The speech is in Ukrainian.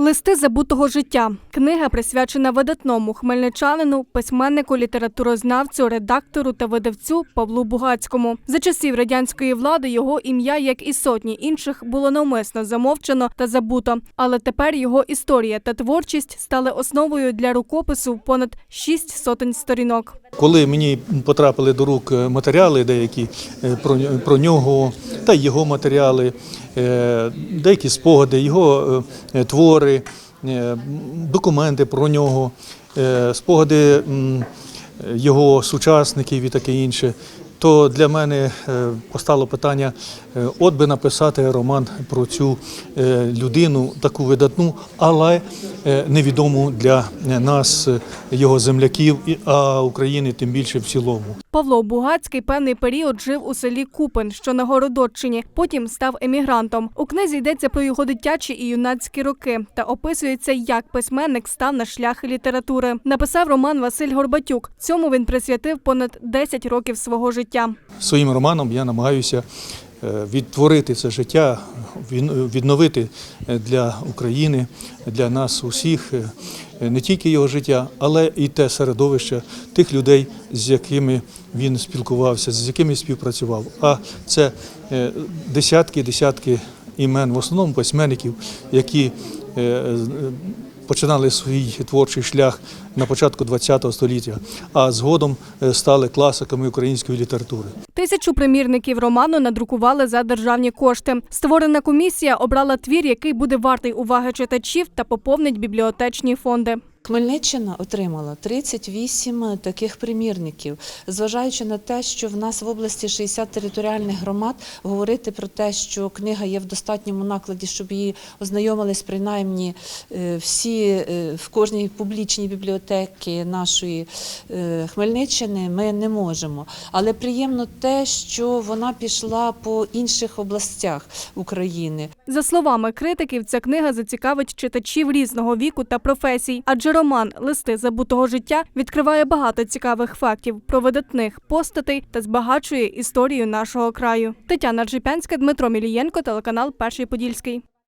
Листи забутого життя. Книга присвячена видатному хмельничанину, письменнику, літературознавцю, редактору та видавцю Павлу Бугацькому. За часів радянської влади його ім'я, як і сотні інших, було навмисно замовчано та забуто. Але тепер його історія та творчість стали основою для рукопису понад шість сотень сторінок. Коли мені потрапили до рук е, матеріали деякі е, про, нього та його матеріали, е, деякі спогади, його твори, документи про нього, спогади його сучасників і таке інше, то для мене е, постало питання, е, от би написати роман про цю е, людину, таку видатну, але невідому для нас, його земляків, а України тим більше в цілому. Павло Бугацький певний період жив у селі Купин, що на Городоччині. Потім став емігрантом. У книзі йдеться про його дитячі і юнацькі роки та описується, як письменник став на шлях літератури. Написав роман Василь Горбатюк. Цьому він присвятив понад 10 років свого життя. Своїм романом я намагаюся відтворити це життя, він- відновити е, для України, для нас усіх е, не тільки його життя, але і те середовище тих людей, з якими він спілкувався, з якими співпрацював. А це е, десятки, десятки імен, в основному письменників, які е, е, починали свій творчий шлях на початку ХХ століття, а згодом е, стали класиками української літератури. Тисячу примірників роману надрукували за державні кошти. Створена комісія обрала твір, який буде вартий уваги читачів та поповнить бібліотечні фонди. Хмельниччина отримала 38 таких примірників, зважаючи на те, що в нас в області 60 територіальних громад, говорити про те, що книга є в достатньому накладі, щоб її ознайомились принаймні е, всі е, в кожній публічній бібліотеці нашої е, Хмельниччини, ми не можемо. Але приємно те, що вона пішла по інших областях України. За словами критиків, ця книга зацікавить читачів різного віку та професій, адже роман Листи забутого життя відкриває багато цікавих фактів про видатних постатей та збагачує історію нашого краю. Тетяна Джипянська, Дмитро Мілієнко, телеканал Перший Подільський.